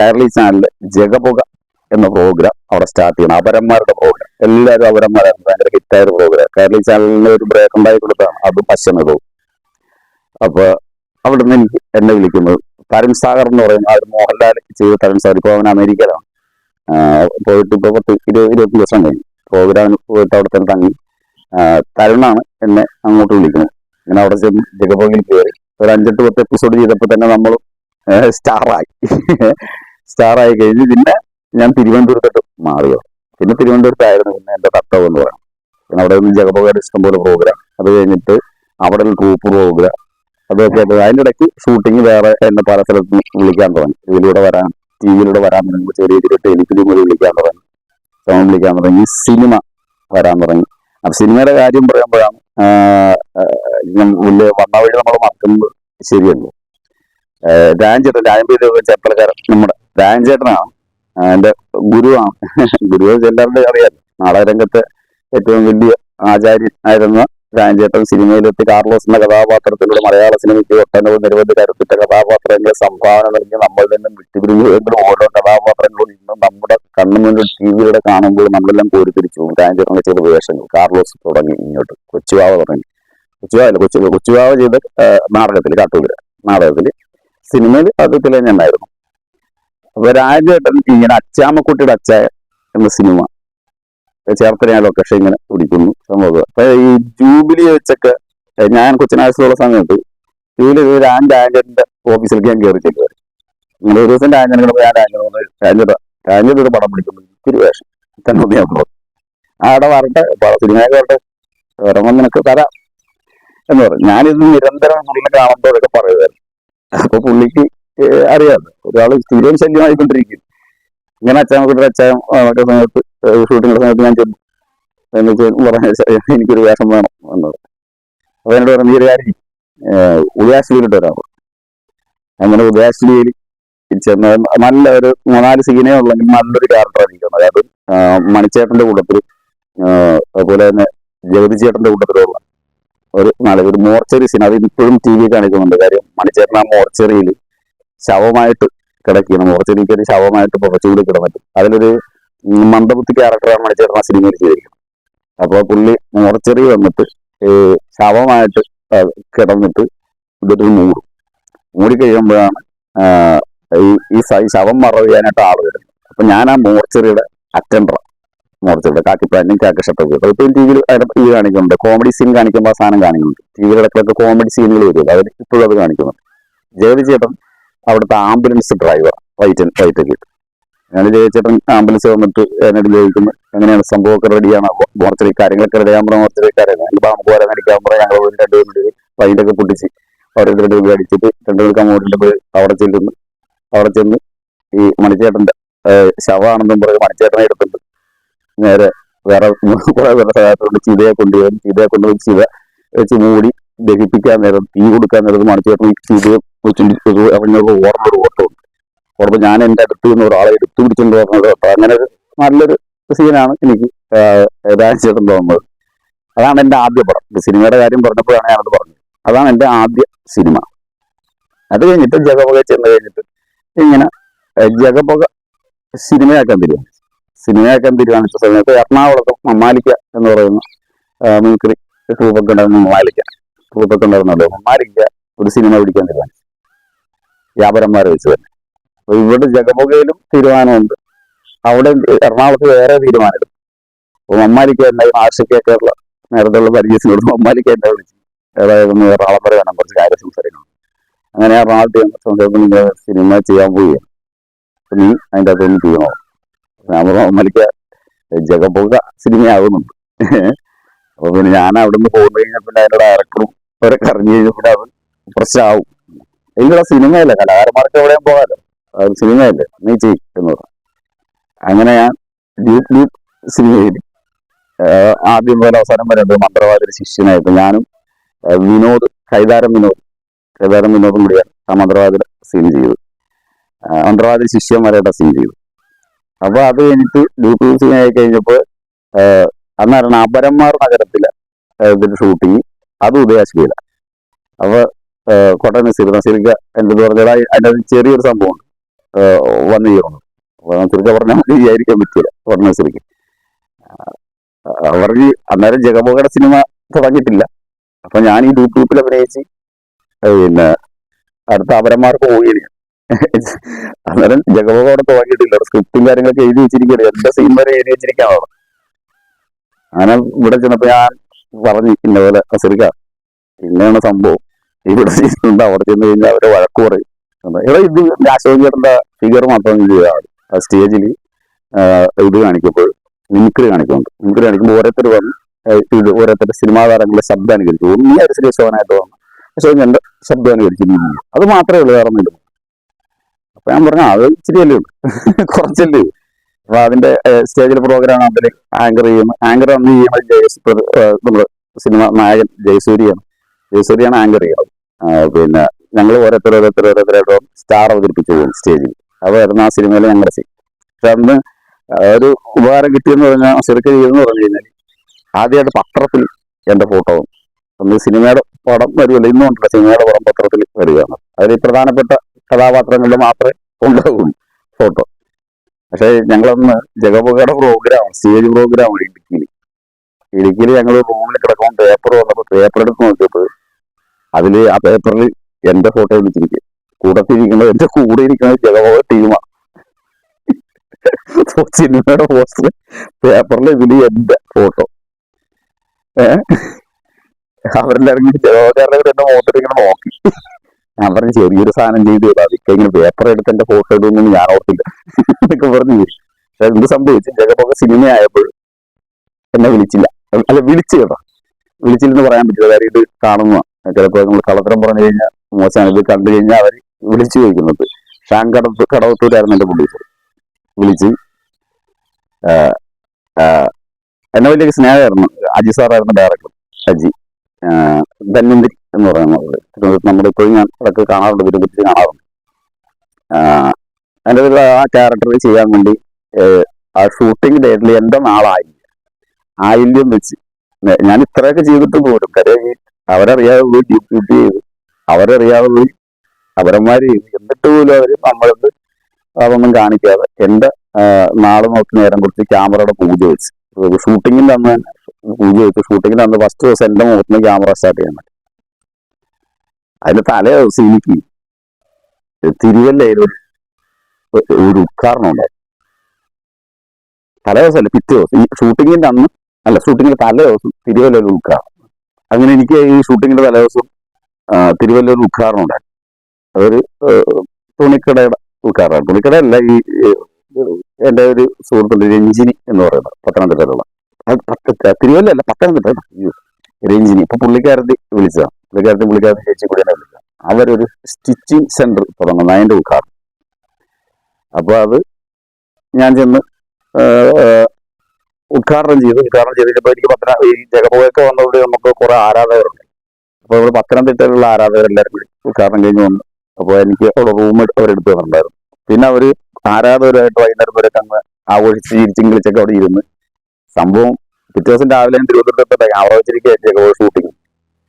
കേരളി ചാനലിൽ ജഗപുക എന്ന പ്രോഗ്രാം അവിടെ സ്റ്റാർട്ട് ചെയ്യണം. അപരന്മാരുടെ പ്രോഗ്രാം എല്ലാവരും അപരന്മാരായിരുന്നു ഭയങ്കര ഹിറ്റായ ഒരു പ്രോഗ്രാം കേരളി ചാനലിന് ഒരു ബ്രേക്ക് ഉണ്ടായി കൊടുത്താണ്. അതും പശ്ചിമതവും അപ്പൊ അവിടെ നിന്ന് എനിക്ക് എന്നെ വിളിക്കുന്നത് തരുൺ സാഗർ എന്ന് പറയുന്ന ആ ഒരു മോഹൻലാൽ ചെയ്ത തരുൺ സാഗർ. ഇപ്പൊ അവൻ അമേരിക്കയിലാണ്. പോയിട്ട് ഇപ്പൊ പത്ത് ഇരുപത് ഇരുപത്തി ദിവസം കഴിഞ്ഞു. പ്രോഗ്രാമിന് പോയിട്ട് അവിടെ തന്നെ തങ്ങി. തരുണാണ് എന്നെ അങ്ങോട്ട് വിളിക്കുന്നത്. ഇങ്ങനെ അവിടെ ചെന്ന് ജഗപോകിൽ കയറി. ഒരു അഞ്ചെട്ട് പത്ത് എപ്പിസോഡ് ചെയ്തപ്പോൾ തന്നെ നമ്മൾ സ്റ്റാറായി സ്റ്റാറായി കഴിഞ്ഞ് പിന്നെ ഞാൻ തിരുവനന്തപുരത്തോട്ട് മാറിയോ? പിന്നെ തിരുവനന്തപുരത്തായിരുന്നു പിന്നെ എന്റെ കർത്താവ് എന്ന് പറയാം പിന്നെ അവിടെ നിന്ന് ജഗപോഗയുടെ ഇഷ്ടംപോലെ പ്രോഗ്രാം അത് കഴിഞ്ഞിട്ട് അവിടെ ട്രൂപ്പ് പ്രോഗ്രാം അതൊക്കെ ആയിട്ട് അതിന്റെ ഇടയ്ക്ക് ഷൂട്ടിങ് വേറെ എന്നെ പല സ്ഥലത്ത് വിളിക്കാൻ തുടങ്ങി. ഇതിലൂടെ വരാൻ ടി വിയിലൂടെ വരാൻ തുടങ്ങി. ചെറിയ ചെറിയ ടെലിഫിലിം വഴി വിളിക്കാൻ തുടങ്ങി. സോങ് വിളിക്കാൻ തുടങ്ങി. സിനിമ വരാൻ തുടങ്ങി. അപ്പൊ സിനിമയുടെ കാര്യം പറയുമ്പോഴാണ് വലിയ വന്ന വഴി നമ്മൾ മറക്കുന്നത് ശരിയല്ലോ? ആഹ് രാജ്യം രാജമ്പേര് ചേർത്തലക്കാരൻ നമ്മുടെ രാജേട്ടനാണ് ആഹ് എന്റെ ഗുരുവാണ്. ഗുരു എല്ലാവരുടെയും അറിയാം നാടകരംഗത്തെ ഏറ്റവും വലിയ ആചാര്യൻ ആയിരുന്ന രാജേട്ടൻ സിനിമയിലെത്തി കാർലോസ് എന്ന കഥാപാത്രത്തിലൂടെ മലയാള സിനിമയ്ക്ക് ഒട്ടനവധി നിരവധി കരുത്തിട്ട കഥാപാത്രങ്ങളെ സംഭാവന നൽകി നമ്മളിൽ നിന്നും വിട്ടുപിരിഞ്ഞുവെങ്കിലും ഓരോ കഥാപാത്രങ്ങളും ഇന്നും നമ്മുടെ കണ്ണു മുന്നിൽ ടി വിയിലൂടെ കാണുമ്പോൾ നമ്മളെല്ലാം കോരി തിരിച്ചു രാജേട്ടനെ വേഷങ്ങൾ. കാർലോസ് തുടങ്ങി ഇങ്ങോട്ട്. കൊച്ചുവാവ തുടങ്ങി. കൊച്ചുവാവല്ല കൊച്ചു കൊച്ചുവാവ ചെയ്ത നാടകത്തിൽ കാട്ടൂര നാടകത്തിൽ സിനിമയിൽ അത് അപ്പൊ രാജേട്ടൻ ഇങ്ങനെ അച്ചാമക്കുട്ടിയുടെ അച്ചായ എന്ന സിനിമ ചേർത്തല ലൊക്കേഷൻ ഇങ്ങനെ പിടിക്കുന്നു. സംഭവം. അപ്പൊ ഈ ജൂബിലി വെച്ചൊക്കെ ഞാൻ കൊച്ചിനാശുള്ള സമയത്ത് ജൂബിലി ഞാൻ രാജന്റെ ഓഫീസിലേക്ക് ഞാൻ കയറി ചെല്ലുക ഇങ്ങനെ ഒരു ദിവസം രാജനെ ഞാൻ രാജനോട് രാജയുടെ രാജയുടെ ഒരു പടം പിടിക്കുന്നു. ഇത്തിരി വേഷം. തന്നെ ഞാൻ പറഞ്ഞു ആടെ വരട്ടെ സിനിമയൊക്കെ വരട്ടെ. ഇറങ്ങും നിനക്ക് തരാം. എന്ന് പറഞ്ഞു ഞാനിത് നിരന്തരം പുള്ളിനെ കാണുമ്പോഴൊക്കെ പറയുമായിരുന്നു അപ്പൊ പുള്ളിക്ക് അറിയാം. ഒരാൾ സ്ഥിരം ശല്യമായിക്കൊണ്ടിരിക്കും ഇങ്ങനെ അച്ഛനൊക്കെ അച്ഛൻ മറ്റേ സമയത്ത് ഷൂട്ടിങ്ങിന്റെ സമയത്ത് ഞാൻ ചെന്നു എന്ന് പറഞ്ഞു എനിക്കൊരു വേഷം വേണം എന്നത്. അപ്പൊ എന്നോട് പറഞ്ഞു "നീ ഒരു കാര്യം ഉദയാശ്രീയിലിട്ട് വരാം അങ്ങനെ ഉദയാശ്രീയിൽ ചെന്ന നല്ല ഒരു മൂന്നാൽ സീനേ ഉള്ളെങ്കിൽ നല്ലൊരു ക്യാരക്ടറാണ് ഇരിക്കുന്നത് അതായത് മണിച്ചേട്ടന്റെ കൂട്ടത്തിൽ അതുപോലെ തന്നെ ജഗതി ചേട്ടന്റെ കൂട്ടത്തിലുള്ള ഒരു നാല് ഒരു മോർച്ചറി സീൻ അത് ഇപ്പോഴും ടി വി കാണിക്കുന്നുണ്ട്. കാര്യം മണിച്ചേട്ടൻ ആ മോർച്ചറിയിൽ ശവമായിട്ട് കിടക്കുകയാണ്. ഒരു ശവമായിട്ട് പുറച്ചുകൂടി കിടന്നിട്ട്. അതിലൊരു മന്ദബുദ്ധി ക്യാരക്ടറാണ് മണിച്ചേട്ടൻ ആ സിനിമയിൽ ചെയ്തിരിക്കുന്നത്. അപ്പോൾ പുള്ളി മോർച്ചറി വന്നിട്ട് ശവമായിട്ട് കിടന്നിട്ട് ഇതൊരു മൂടും. മൂടി കഴിയുമ്പോഴാണ് ഈ ശവം മറവ് ചെയ്യാനായിട്ട് ആൾ വരുന്നത്. അപ്പൊ ഞാൻ ആ മോർച്ചറിയുടെ അറ്റൻഡർ മോർച്ചറിയുടെ കാക്കി പാന്റും കാക്കി ഷർട്ടൊക്കെ ഇട്ടു. ഇപ്പം ടി വിയിൽ ടി വി കാണിക്കുന്നുണ്ട്. കോമഡി സീൻ കാണിക്കുമ്പോൾ ആ സാധനം കാണിക്കുന്നുണ്ട്. ടി വിയിലൊക്കെ കോമഡി സീനുകൾ വരുമല്ലോ അവർ ഇപ്പോഴും അത് കാണിക്കുന്നുണ്ട്. ജഗതി ചേട്ടൻ അവിടുത്തെ ആംബുലൻസ് ഡ്രൈവർ വൈറ്റ് വൈറ്റൊക്കെ ഇട്ട് ഞാൻ ജയിച്ചേട്ടൻ ആംബുലൻസ് വന്നിട്ട് എന്നോട് ചോദിക്കുന്നു എങ്ങനെയാണ് സംഭവമൊക്കെ റെഡിയാണ്? മോർച്ചറി കാര്യങ്ങളൊക്കെ റെഡിയാകുമ്പോൾ മോർച്ചറി കാര്യങ്ങൾ എനിക്ക് നമുക്ക് വരാൻ അടിക്കാകുമ്പോൾ ഞങ്ങൾ രണ്ട് പേര് പൈന്റൊക്കെ പൊട്ടിച്ച് അവിടെ രണ്ട് രൂപ അടിച്ചിട്ട് രണ്ട് പേർക്ക് അങ്ങോട്ടിന്റെ പോയി അവിടെ ചെല്ലുന്നു. അവിടെ ചെന്ന് ഈ മണിച്ചേട്ടന്റെ ശവാണെന്നും പറഞ്ഞ് മണിച്ചേട്ടനെ എടുത്തിട്ട് നേരെ വേറെ കുറെ പേരുടെ സഹായത്തോട് ചിതയെ കൊണ്ടുപോയി ചിതയെ കൊണ്ടുപോയി ചിത വെച്ച് മൂടി ദഹിപ്പിക്കാൻ നേരം തീ കൊടുക്കാൻ നേരം മണിച്ചേട്ടൻ ഈ ചിതയെ വെച്ചിട്ട് അവനോട് ഓർമ്മൊരു ഓട്ടമുണ്ട് ഓർമ്മ ഞാൻ എന്റെ അടുത്ത് നിന്ന് ഒരാളെ എടുത്തു പിടിച്ചിട്ടുണ്ട് പറഞ്ഞത് അങ്ങനെ ഒരു നല്ലൊരു സീനാണ് എനിക്ക് രാജേട്ടൻ തോന്നുന്നത്. അതാണ് എന്റെ ആദ്യ പടം. സിനിമയുടെ കാര്യം പറഞ്ഞപ്പോഴാണ് ഞാനത് പറഞ്ഞത്. അതാണ് എന്റെ ആദ്യ സിനിമ. അത് കഴിഞ്ഞിട്ട് ജഗപുക ചെന്ന് കഴിഞ്ഞിട്ട് ഇങ്ങനെ ജഗപുക സിനിമയാക്കാൻ തരികയാണ് സിനിമയാക്കാൻ തീരുമാനിച്ച സമയത്ത് എറണാകുളത്ത് മമ്മാലിക്ക എന്ന് പറയുന്ന മിമിക്രി ട്രൂപ്പൊക്കെ മമ്മാലിക്ക. ട്രൂപ്പൊക്കെ ഉണ്ടായിരുന്നല്ലോ മമ്മാലിക്ക ഒരു സിനിമ പിടിക്കാൻ തീരുമാനിച്ചു വ്യാപാരന്മാരെ വെച്ച് തന്നെ. അപ്പൊ ഇവിടെ ജഗമുഖയിലും തീരുമാനമുണ്ട്. അവിടെ എറണാകുളത്ത് വേറെ തീരുമാനമെടുത്തു അപ്പൊ മമ്മാലിക്ക എന്തായി ആശയ്ക്കൊക്കെ ഉള്ള നേരത്തെയുള്ള പരിചയത്തിനോട് മമ്മാലിക്ക എന്താ വിളിച്ചു ഏതായാലും എറണാകുളം വരെ വേണം കുറച്ച് കാര്യം സംസാരിക്കണം അങ്ങനെ എറണാകുളത്ത് സംസാരിക്കുമ്പോൾ സിനിമ ചെയ്യാൻ അപ്പൊ നീ അതിന്റെ അകത്തൊന്ന് തീരുമാനം ഞാൻ പറഞ്ഞു മമ്മാലിക്ക ജഗമുഖ സിനിമയാകുന്നുണ്ട് അപ്പൊ പിന്നെ ഞാൻ അവിടെ നിന്ന് പോകുന്നു കഴിഞ്ഞാൽ പിന്നെ അതിന്റെ ഡയറക്ടറും അവരൊക്കെ അറിഞ്ഞു കഴിഞ്ഞാൽ പിന്നെ പ്രശ്നമാവും. എങ്കിലും സിനിമയല്ല കലാകാരന്മാർക്ക് എവിടെയും പോകാലോ? അത് സിനിമയല്ലേ നീ ചെയ് എന്ന് പറഞ്ഞു അങ്ങനെ ഞാൻ ഡ്യൂപ്പ് ഡ്യൂപ്പ് സിനിമയിൽ ആദ്യം മുതൽ അവസാനം വരെ ഉണ്ട് മന്ത്രവാദിയുടെ ശിഷ്യനായിട്ട് ഞാനും വിനോദ് കൈതാരം വിനോദ് കൈതാരം വിനോദും കൂടിയാണ് ആ മന്ത്രവാദിയുടെ സീൻ ചെയ്തു മന്ത്രവാദി മന്ത്രവാദി ശിഷ്യന്മാരായിട്ട് സീൻ ചെയ്തു. അപ്പോൾ അത് കഴിഞ്ഞിട്ട് ഡ്യൂപ്പ് സീൻ ആയി കഴിഞ്ഞപ്പോൾ അന്നായിരുന്നു അപരന്മാർ നഗരത്തിലെ ഇതിന്റെ ഷൂട്ടിങ് അത് ഉദയാശ്രീയില അപ്പൊ ആഹ് കോട്ടയം നസീർ നസീർക്ക് എന്തെന്ന് പറഞ്ഞാൽ അതിന്റെ അത് ചെറിയൊരു സംഭവമുണ്ട് വന്നു ചേർന്നു അപ്പൊ നസീർക്ക് പറഞ്ഞാൽ മതി വിചാരിക്കാൻ പറ്റില്ല. പറഞ്ഞ നസീർക്ക് അവർ അന്നേരം ജഗബോഗയുടെ സിനിമ തുടങ്ങിയിട്ടില്ല. അപ്പൊ ഞാൻ ഈ യൂട്യൂബിൽ അഭിനയിച്ച് പിന്നെ അടുത്ത അപരന്മാർക്ക് പോവുകയാണ്. അന്നേരം ജഗബോഗ അവിടെ തുടങ്ങിയിട്ടില്ല സ്ക്രിപ്റ്റും കാര്യങ്ങളൊക്കെ എഴുതി വെച്ചിരിക്കുകയാണ്. എന്റെ സീൻ വരെ എഴുതി വെച്ചിരിക്കുകയാണ് അങ്ങനെ ഇവിടെ ചെന്നപ്പോ ഞാൻ പറഞ്ഞു ഇന്ന പോലെ ഇങ്ങനെയാണ് സംഭവം. ഇവിടെ ചെയ്യുന്നുണ്ട് അവിടെ ചെന്ന് കഴിഞ്ഞാൽ അവരെ വഴക്ക് പറയും. ഇവിടെ ഇത് അശോക് ഫിഗർ മാത്രം ചെയ്യാറ് ആ സ്റ്റേജിൽ ഇത് കാണിക്കുമ്പോൾ മിമിക്രി കാണിക്കുന്നുണ്ട്. മിമിക്രി കാണിക്കുമ്പോൾ ഓരോരുത്തർ വന്ന് ഇത് ഓരോരുത്തരുടെ സിനിമാ താരങ്ങളുടെ ശബ്ദം അനുകരിച്ചു ഒന്നീ ശ്രീ ശോഭനായിട്ട് വന്നു അശോക് എന്റെ ശബ്ദം അനുകരിച്ചു അത് മാത്രമേ ഉള്ളൂ വേറെ ഒന്നും അപ്പൊ ഞാൻ പറഞ്ഞു അത് ഇച്ചിരിയല്ലേ ഉള്ളൂ. കുറച്ചല്ലേ. അപ്പൊ അതിന്റെ സ്റ്റേജിൽ പ്രോഗ്രാം അതിൽ ആങ്കർ ചെയ്യുന്നു ആങ്കർ അന്ന് ചെയ്യുന്നത്. ജയസ് നമ്മുടെ സിനിമ നായകൻ ജയസൂരിയാണ്. ജയസൂരിയാണ് ആങ്കർ ആ, പിന്നെ ഞങ്ങൾ ഓരോരുത്തർ ഓരോരുത്തർ ഓരോരുത്തരായിട്ട് സ്റ്റാർ അവതരിപ്പിച്ചു പോകും സ്റ്റേജിൽ അതായിരുന്നു ആ സിനിമയിലെ ഞങ്ങളുടെ സീൻ പക്ഷെ അന്ന് ഒരു ഉപകാരം കിട്ടിയെന്ന് പറഞ്ഞാൽ ശരിക്കും ചെയ്തെന്ന് പറഞ്ഞു കഴിഞ്ഞാൽ ആദ്യമായിട്ട് പത്രത്തിൽ എന്റെ ഫോട്ടോ അന്ന് സിനിമയുടെ പടം വരുമല്ലോ ഇന്നും ഉണ്ടല്ലോ സിനിമയുടെ പടം പത്രത്തിൽ വരികയാണ്. അതിൽ പ്രധാനപ്പെട്ട കഥാപാത്രങ്ങളിൽ മാത്രമേ ഉണ്ടാവുള്ളൂ ഫോട്ടോ പക്ഷെ ഞങ്ങളന്ന് ജഗബോഗയുടെ പ്രോഗ്രാം സ്റ്റേജ് പ്രോഗ്രാം ഇടുക്കിയിൽ ഇടുക്കിയിൽ ഞങ്ങൾ റൂമിൽ കിടക്കുമ്പോൾ പേപ്പർ വന്നപ്പോൾ പേപ്പർ എടുത്ത് നോക്കിയപ്പോൾ അതിൽ ആ പേപ്പറിൽ എന്റെ ഫോട്ടോ വിളിച്ചിരിക്കും കൂടത്തിരിക്കുന്നത് എന്റെ കൂടെ ഇരിക്കുന്നത് ജഗബോഗ ടീമാണ് സിനിമയുടെ പോസ്റ്റർ പേപ്പറിൽ ഇതിന് എന്റെ ഫോട്ടോ. ഏഹ് അവരെല്ലാരും ജഗബോഗാരുടെ എന്റെ മുഖത്തിൽ ഇങ്ങനെ നോക്കി. ഞാൻ പറഞ്ഞു ചെറിയൊരു സാധനം ചെയ്ത് അതൊക്കെ ഇങ്ങനെ പേപ്പർ എടുത്ത് എന്റെ ഫോട്ടോ ഇടുമെന്ന് ഞാൻ ഓർത്തില്ല. എന്നൊക്കെ പറഞ്ഞു. പക്ഷെ എന്ത് സംഭവിച്ചു? ജഗബോഗ സിനിമ ആയപ്പോൾ എന്നെ വിളിച്ചില്ല. അല്ല വിളിച്ചു കേട്ടോ. വിളിച്ചില്ലെന്ന് പറയാൻ പറ്റില്ല. കാര്യം ഇത് കാണുന്ന ചിലപ്പോൾ നമ്മൾ കള്ളത്തരം പറഞ്ഞു കഴിഞ്ഞാൽ മോശമാണ് ഇത് കണ്ടു കഴിഞ്ഞാൽ അവർ വിളിച്ചു ചോദിക്കുന്നത്. ഷാൻ കടത്ത് കടവത്തൂരായിരുന്നു എന്റെ പുള്ളി. വിളിച്ച് എന്നെ വലിയ സ്നേഹമായിരുന്നു. അജി സാറായിരുന്നു ഡയറക്ടർ അജി ആ, ധന്വന്തിരി എന്ന് പറയുന്നത് നമ്മുടെ ഇപ്പോഴും ഞാൻ അതൊക്കെ കാണാറുണ്ട് തിരുവനന്തപുരത്ത് കാണാറുണ്ട്. എന്റെ ഒരു ആ ക്യാരക്ടർ ചെയ്യാൻ വേണ്ടി ആ ഷൂട്ടിംഗ് ഡേറ്റിൽ എന്റെ നാളായില്ല ആയില്യം വെച്ച്. ഞാൻ ഇത്രയൊക്കെ ചെയ്തിട്ട് പോലും കാര്യം അവരറിയാതെ പോയി ഡ്യൂട്ടി ചെയ്തു. അവരറിയാതെ പോയി അവരന്മാര് എന്നിട്ട് പോലും അവർ നമ്മളത് അതൊന്നും കാണിക്കാതെ എന്റെ നാളെ നോക്കി നേരം കുറിച്ച് ക്യാമറയുടെ പൂജ വെച്ച്. ഷൂട്ടിങ്ങിന്റെ അന്ന് പൂജ വെച്ച്. ഷൂട്ടിങ്ങിന്റെ അന്ന് ഫസ്റ്റ് ദിവസം എന്റെ മുഖത്തിന് ക്യാമറ സ്റ്റാർട്ട് ചെയ്യാൻ പറ്റും. അതിന്റെ തലേ ദിവസം എനിക്ക് തിരുവല്ലയിൽ ഒരു ഉദ്ഘാടനം ഉണ്ടായി തലേ ദിവസം അല്ല പിറ്റേ ദിവസം. ഷൂട്ടിങ്ങിന്റെ അന്ന് അല്ല ഷൂട്ടിങ്ങിന്റെ തലേ ദിവസം തിരുവല്ലയിൽ ഉദ്ഘാടനം അങ്ങനെ എനിക്ക് ഈ ഷൂട്ടിങ്ങിന്റെ തലേ ദിവസം ആ, ഒരു ഉദ്ഘാടനം ഉണ്ടായി. അതൊരു തുണിക്കടയുടെ ഉദ്ഘാടനം. തുണിക്കടയല്ല ഈ എന്റെ ഒരു സുഹൃത്തുണ്ട് രഞ്ജിനി എന്ന് പറയുന്നത് പത്തനംതിട്ടയിലുള്ള. അത് അല്ല പത്തനംതിട്ട. രഞ്ജിനി ഇപ്പൊ പുള്ളിക്കാരത്തി വിളിച്ചതാണ് പുള്ളിക്കാരത്തി പുള്ളിക്കാരത്തി ചേച്ചി കൂടിയാണ് വിളിച്ചത്. അവരൊരു സ്റ്റിച്ചിങ് സെന്റർ തുടങ്ങുന്നു അതിന്റെ ഉദ്ഘാടനം. അപ്പൊ അത് ഞാൻ ചെന്ന് ഉദ്ഘാടനം ചെയ്തു. ഉദ്ഘാടനം ചെയ്തപ്പോൾ എനിക്ക് പത്തന ഈ ജഗപോയൊക്കെ വന്നതോട് നമുക്ക് കുറെ ആരാധകരുണ്ട്. അപ്പോൾ ഇവിടെ പത്തനംതിട്ടയിലുള്ള ആരാധകരെല്ലാവരും കൂടി ഉദ്ഘാടനം കഴിഞ്ഞ് വന്നു. അപ്പോൾ എനിക്ക് അവിടെ റൂം അവരെടുത്ത് തന്നിട്ടുണ്ടായിരുന്നു. പിന്നെ അവർ ആരാധകരുമായിട്ട് വൈകുന്നേരം വരെ അങ്ങ് ആഘോഷിച്ച് ചിരിച്ചും കളിച്ചൊക്കെ അവിടെ ഇരുന്ന്. സംഭവം പിറ്റേ ദിവസം രാവിലെ ഞാൻ തിരുവനന്തപുരത്ത് ക്യാമറ വെച്ചിരിക്കുക ജഗോ ഷൂട്ടിങ്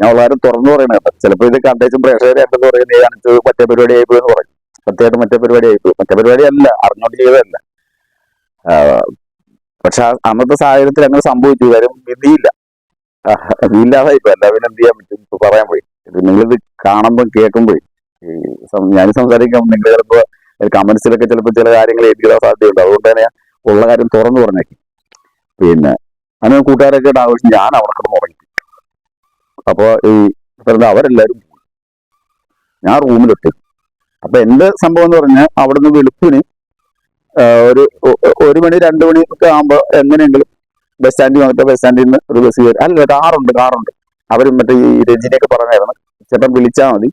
ഞാൻ വളരെ തുറന്നു പറയുന്നത് ചിലപ്പോൾ ഇത് കണ്ടേച്ചും പ്രേക്ഷകരെ എന്തെന്ന് പറയുന്നത് ഈ കാണിച്ചത് മറ്റേ പരിപാടി ആയിപ്പോയെന്ന് പറയും. സത്യമായിട്ട് മറ്റേ പരിപാടി ആയിപ്പോയി മറ്റേ പരിപാടി അല്ല. അറിഞ്ഞോണ്ട് ചെയ്തതല്ല പക്ഷെ അന്നത്തെ സാഹചര്യത്തിൽ അങ്ങനെ സംഭവിച്ചു. കാര്യം വിധിയില്ല വിധിയില്ലാതെ ഇപ്പൊ എന്താ പിന്നെ എന്ത് ചെയ്യാൻ പറ്റും? പറയാൻ പോയി. നിങ്ങളിത് കാണുമ്പോൾ കേൾക്കുമ്പോൾ ഞാൻ സംസാരിക്കുമ്പോൾ നിങ്ങൾ ചിലപ്പോ കമന്റ്സിലൊക്കെ ചിലപ്പോൾ ചില കാര്യങ്ങൾ ഏൽപ്പിക്കാൻ സാധ്യതയുണ്ട്. അതുകൊണ്ട് തന്നെ ഉള്ള കാര്യം തുറന്നു പറഞ്ഞേക്കി. പിന്നെ അങ്ങനെ കൂട്ടുകാരൊക്കെ ആവശ്യം ഞാൻ അവിടെ കിടന്ന് ഉറങ്ങി. അപ്പൊ ഈ പറഞ്ഞ അവരെല്ലാരും ഞാൻ റൂമിലിട്ട് അപ്പൊ എന്റെ സംഭവം എന്ന് പറഞ്ഞാൽ അവിടുന്ന് വെളുപ്പിന് ഒരു ഒരു മണി രണ്ട് മണി ഒക്കെ ആകുമ്പോ എങ്ങനെയെങ്കിലും ബസ് സ്റ്റാൻഡിൽ വന്നിട്ട് ബസ് സ്റ്റാൻഡിൽ നിന്ന് ഒരു ബസ് കയറി. അല്ല കാറുണ്ട് കാറുണ്ട് അവരും മറ്റേ ഈ രഞ്ജിനെയൊക്കെ പറഞ്ഞായിരുന്നു. ചേട്ടൻ വിളിച്ചാൽ മതി.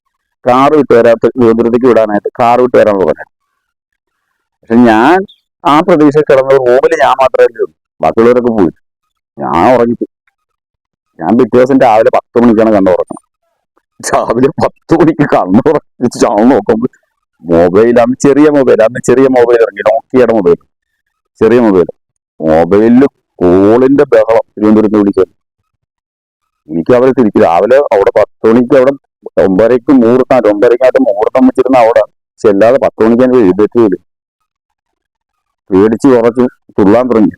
കാർ വിട്ട് വരാത്ത തിരുവനന്തപുരത്തേക്ക് വിടാനായിട്ട് കാർ വിട്ട് വരാൻ പറഞ്ഞു പക്ഷെ ഞാൻ ആ പ്രതീക്ഷ കിടന്ന റൂമിൽ ഞാൻ മാത്രമേ ഉള്ളൂ. ബാക്കിയുള്ളവരൊക്കെ പോയി. ഞാൻ ഉറങ്ങിച്ചു ഞാൻ പിറ്റേ ദിവസം രാവിലെ പത്ത് മണിക്കാണ് കണ്ടു രാവിലെ പത്ത് മണിക്ക് കണ്ണുറച്ച് ചാവ് നോക്കുമ്പോൾ അന്ന് ചെറിയ മൊബൈൽ അന്ന് ചെറിയ മൊബൈൽ ഇറങ്ങി. നോക്കിയുടെ മൊബൈൽ ചെറിയ മൊബൈൽ മൊബൈലിൽ കോളിന്റെ ബഹളം. തിരുവനന്തപുരത്ത് വിളിച്ചത് എനിക്ക് അവരെ തിരിച്ചു രാവിലെ അവിടെ പത്ത് മണിക്ക് അവിടെ ഒമ്പതരയ്ക്ക് മുഹൂർത്തം ഒമ്പതരയ്ക്കായിട്ട് മുഹൂർത്തം വെച്ചിരുന്ന അവിടെ. ചെല്ലാതെ പത്ത് മണിക്ക് എനിക്ക് എഴുന്നേറ്റ് വരും പേടിച്ച് കുറച്ച് തുള്ളാൻ തുടങ്ങി.